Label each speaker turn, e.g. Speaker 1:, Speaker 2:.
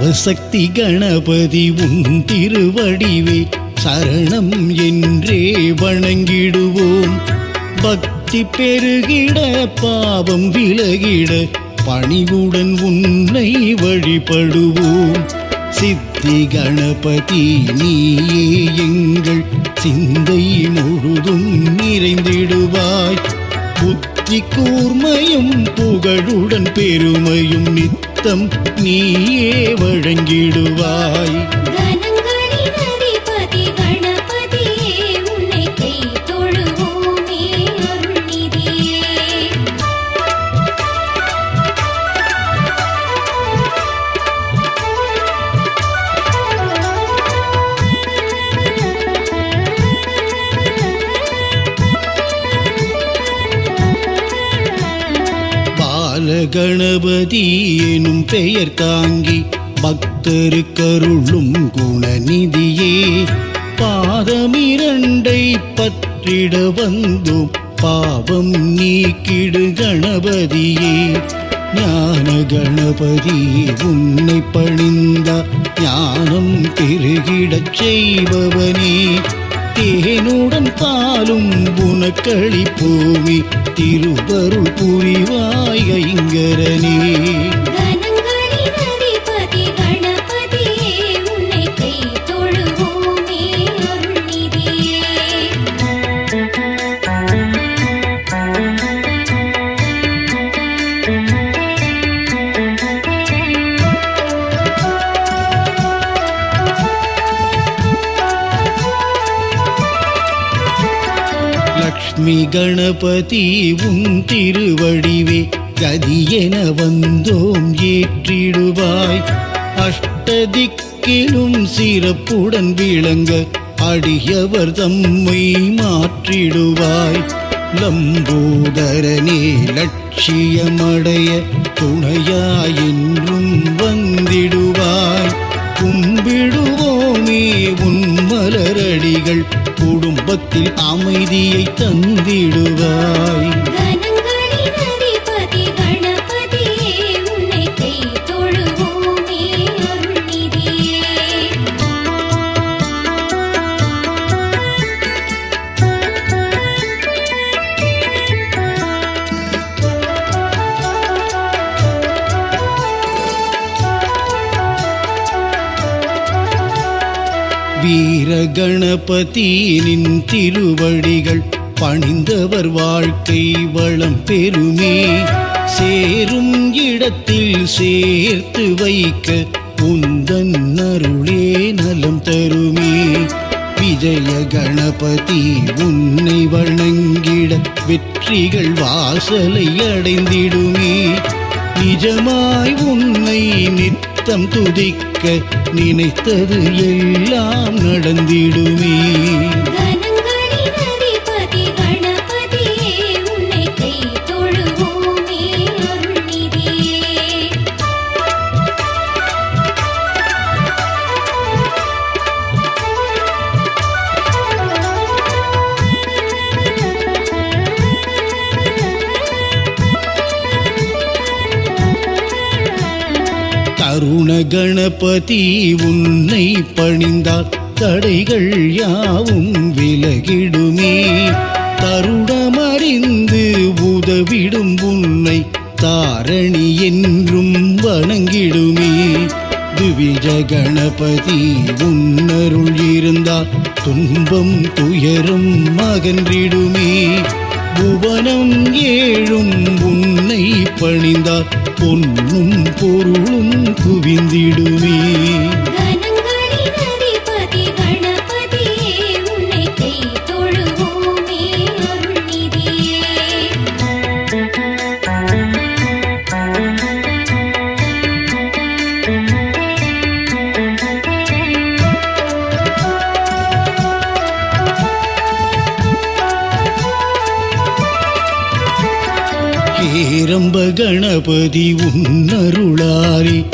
Speaker 1: நவசக்தி கணபதி உன் திருவடிவே சரணம் என்றே வணங்கிடுவோம். பக்தி பெருகிட பாவம் விலகிட பணிவுடன் உன்னை வழிபடுவோம். சித்தி கணபதி நீயே எங்கள் சிந்தை முழுதும் நிறைந்து கூர்மையும் புகழுடன் பெருமையும் நித்தம் நீயே வழங்கிடுவாய். கணபதி எனும் பெயர் தாங்கி பக்தரு கருளும் குணநிதியே. பாதமிரண்டை பற்றிட வந்தும் பாவம் நீக்கிடு கணபதியே. ஞான கணபதி உன்னை பணிந்த ஞானம் பெருகிடச் செய்பவனே. தேனுடன் பாலும் உனக்களி உனக்களிப்போமே திருவருள் புரிவாய் ஐங்கரனே. லக்ஷ்மி கணபதி உன் திருவடிவே கதியென வந்தோம் ஏற்றிடுவாய். அஷ்டதிக்கிலும் சிறப்புடன் விளங்க அடியவர் தம்மை மாற்றிடுவாய். லம்போதரனே லட்சியமடைய துணையாயின்றும் வந்த குடும்பத்தில் அமைதியை
Speaker 2: தந்திடுவார்.
Speaker 1: வீர கணபதி நின் திருவடிகள் பணிந்தவர் வாழ்க்கை வளம் பெருமே சேரும் இடத்தில் சேர்த்து வைக்க உந்தன் அருளே நலம் தருமே. விஜய கணபதி உன்னை வணங்கிட வெற்றிகள் வாசலை அடைந்திடுமே. நிஜமாய் உன்னை நிற்க நித்தம் துதிக்க நினைத்தது எல்லாம் நடந்திடுமே. தருண கணபதி உன்னை பணிந்தால் தடைகள் யாவும் விலகிடுமே. தருணமறிந்து உதவிடும் உன்னை தாரணி என்றும் வணங்கிடுமே. துவிஜ கணபதி உன்னருள் இருந்தால் துன்பம் துயரும் மகன்றிடுமே புவனம் ஏழும் உன்னை பணிந்தார் பொன்னும் பொருளும் குவிந்திடுமே. ஏரம்ப கணபதி உன்னருளாரி.